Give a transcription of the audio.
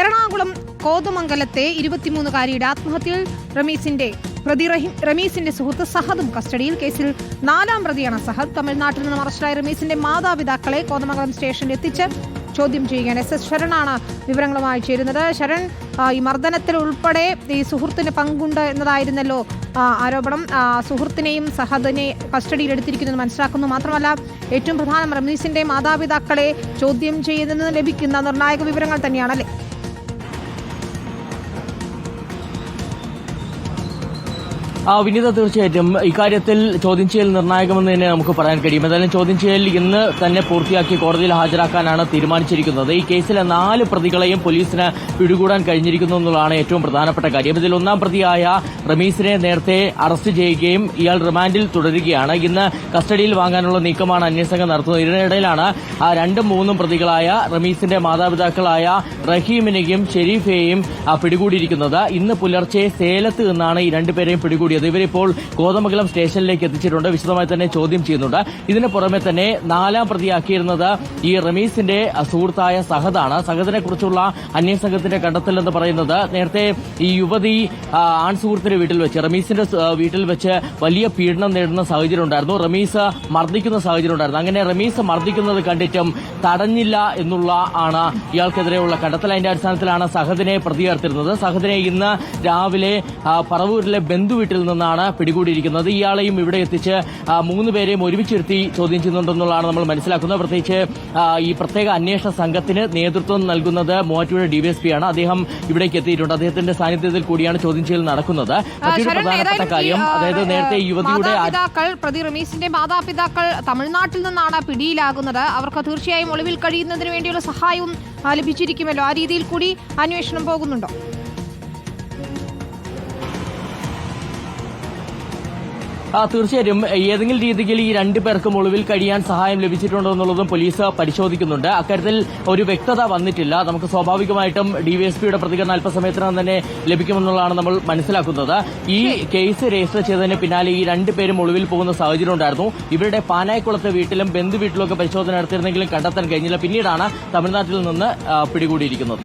എറണാകുളം കോതമംഗലത്തെ ഇരുപത്തിമൂന്നുകാരിയുടെ ആത്മഹത്യയിൽ റമീസിന്റെ പ്രതി റമീസിന്റെ സുഹൃത്ത് സഹദും കസ്റ്റഡിയിൽ കേസിൽ നാലാം പ്രതിയാണ് സഹദ്. തമിഴ്നാട്ടിൽ നിന്നും അറസ്റ്റിലായ റമീസിന്റെ മാതാപിതാക്കളെ കോതമംഗലം സ്റ്റേഷനിൽ എത്തിച്ച് ചോദ്യം ചെയ്യുകയാണ്. എസ്. എസ്. ശരണാണ് വിവരങ്ങളുമായി ചേരുന്നത്. ശരൺ ഈ മർദ്ദനത്തിൽ ഉൾപ്പെടെ ഈ സുഹൃത്തിന് പങ്കുണ്ട് എന്നതായിരുന്നല്ലോ ആരോപണം. സുഹൃത്തിനെയും സഹദിനെ കസ്റ്റഡിയിൽ എടുത്തിരിക്കുന്നത് മനസ്സിലാക്കുന്നു. മാത്രമല്ല ഏറ്റവും പ്രധാനം റമീസിന്റെ മാതാപിതാക്കളെ ചോദ്യം ചെയ്യുന്നതിന് ലഭിക്കുന്ന നിർണായക വിവരങ്ങൾ തന്നെയാണല്ലേ? വിനീത തീർച്ചയായിട്ടും ഇക്കാര്യത്തിൽ ചോദ്യം ചെയ്യൽ നിർണായകമെന്ന് തന്നെ നമുക്ക് പറയാൻ കഴിയും. എന്തായാലും ചോദ്യം ചെയ്യൽ ഇന്ന് തന്നെ പൂർത്തിയാക്കി കോടതിയിൽ ഹാജരാക്കാനാണ് തീരുമാനിച്ചിരിക്കുന്നത്. ഈ കേസിലെ നാല് പ്രതികളെയും പോലീസിന് പിടികൂടാൻ കഴിഞ്ഞിരിക്കുന്നു എന്നുള്ളതാണ് ഏറ്റവും പ്രധാനപ്പെട്ട കാര്യം. ഇതിൽ ഒന്നാം പ്രതിയായ റമീസിനെ നേരത്തെ അറസ്റ്റ് ചെയ്യുകയും ഇയാൾ റിമാൻഡിൽ തുടരുകയാണ്. ഇന്ന് കസ്റ്റഡിയിൽ വാങ്ങാനുള്ള നീക്കമാണ് അന്വേഷണം നടത്തുന്നത്. ഇതിനിടയിലാണ് ആ രണ്ടും മൂന്നും പ്രതികളായ റമീസിന്റെ മാതാപിതാക്കളായ റഹീമിനെയും ഷെരീഫേയും പിടികൂടിയിരിക്കുന്നത്. ഇന്ന് പുലർച്ചെ സേലത്ത് നിന്നാണ് ഈ രണ്ടുപേരെയും പിടികൂടിയത് ഇവരിപ്പോൾ കോതമംഗലം സ്റ്റേഷനിലേക്ക് എത്തിച്ചിട്ടുണ്ട്. വിശദമായി തന്നെ ചോദ്യം ചെയ്യുന്നുണ്ട്. ഇതിന് പുറമെ തന്നെ നാലാം പ്രതിയാക്കിയിരുന്നത് ഈ റമീസിന്റെ സുഹൃത്തായ സഹദാണ്. സഹദിനെ കുറിച്ചുള്ള അന്വേഷണ സംഘത്തിന്റെ കണ്ടെത്തൽ എന്ന് പറയുന്നത് നേരത്തെ ഈ യുവതി ആൺ സുഹൃത്തിന്റെ വീട്ടിൽ വെച്ച് റമീസിന്റെ വീട്ടിൽ വെച്ച് വലിയ പീഡനം നേടുന്ന സാഹചര്യം ഉണ്ടായിരുന്നു. റമീസ് മർദ്ദിക്കുന്ന സാഹചര്യം ഉണ്ടായിരുന്നു. അങ്ങനെ റമീസ് മർദ്ദിക്കുന്നത് കണ്ടിട്ടും തടഞ്ഞില്ല എന്നുള്ള ആണ് ഇയാൾക്കെതിരെയുള്ള കണ്ടെത്തൽ. അതിന്റെ അടിസ്ഥാനത്തിലാണ് സഹദിനെ പ്രതിയേർത്തിരുന്നത് സഹദിനെ ഇന്ന് രാവിലെ പറവൂരിലെ ബന്ധു വീട്ടിൽ നിന്നാണ് പിടികൂടിയിരിക്കുന്നത്. ഇയാളെയും ഇവിടെ എത്തിച്ച് മൂന്ന് പേരെയും ഒരുമിച്ചിരുത്തി ചോദ്യം ചെയ്യുന്നുണ്ടെന്നുള്ളതാണ് നമ്മൾ മനസ്സിലാക്കുന്നത്. പ്രത്യേകിച്ച് ഈ പ്രത്യേക അന്വേഷണ സംഘത്തിന് നേതൃത്വം നൽകുന്നത് മൂവാറ്റുപുഴ ഡിവൈഎസ്പി ആണ് അദ്ദേഹം ഇവിടേക്ക് എത്തിയിട്ടുണ്ട്. അദ്ദേഹത്തിന്റെ സാന്നിധ്യത്തിൽ കൂടിയാണ് ചോദ്യം ചെയ്യൽ നടക്കുന്നത്. പ്രധാനപ്പെട്ട കാര്യം അതായത് നേരത്തെ യുവതിയുടെ പ്രതി റമീസിന്റെ മാതാപിതാക്കൾ തമിഴ്നാട്ടിൽ നിന്നാണ് പിടിയിലാകുന്നത്. അവർക്ക് തീർച്ചയായും ഒളിവിൽ കഴിയുന്നതിന് വേണ്ടിയുള്ള സഹായവും ലഭിച്ചിരിക്കുമല്ലോ. ആ രീതിയിൽ കൂടി അന്വേഷണം പോകുന്നുണ്ടോ? ആ തീർച്ചയായും ഏതെങ്കിലും രീതിയിൽ ഈ രണ്ടു പേർക്കും ഒളിവിൽ കഴിയാൻ സഹായം ലഭിച്ചിട്ടുണ്ടോ എന്നുള്ളതും പോലീസ് പരിശോധിക്കുന്നുണ്ട്. അക്കാര്യത്തിൽ ഒരു വ്യക്തത വന്നിട്ടില്ല. നമുക്ക് സ്വാഭാവികമായിട്ടും ഡിവൈഎസ്പിയുടെ പ്രതികരണം അല്പസമയത്തിനകം തന്നെ ലഭിക്കുമെന്നുള്ളതാണ് നമ്മൾ മനസ്സിലാക്കുന്നത്. ഈ കേസ് രജിസ്റ്റർ ചെയ്തതിന് പിന്നാലെ ഈ രണ്ടുപേരും ഒളിവിൽ പോകുന്ന സാഹചര്യം ഉണ്ടായിരുന്നു. ഇവരുടെ പാനായക്കുളത്തെ വീട്ടിലും ബന്ധു വീട്ടിലും ഒക്കെ പരിശോധന നടത്തിയിരുന്നെങ്കിലും കണ്ടെത്താൻ കഴിഞ്ഞില്ല. പിന്നീടാണ് തമിഴ്നാട്ടിൽ നിന്ന് പിടികൂടിയിരിക്കുന്നത്.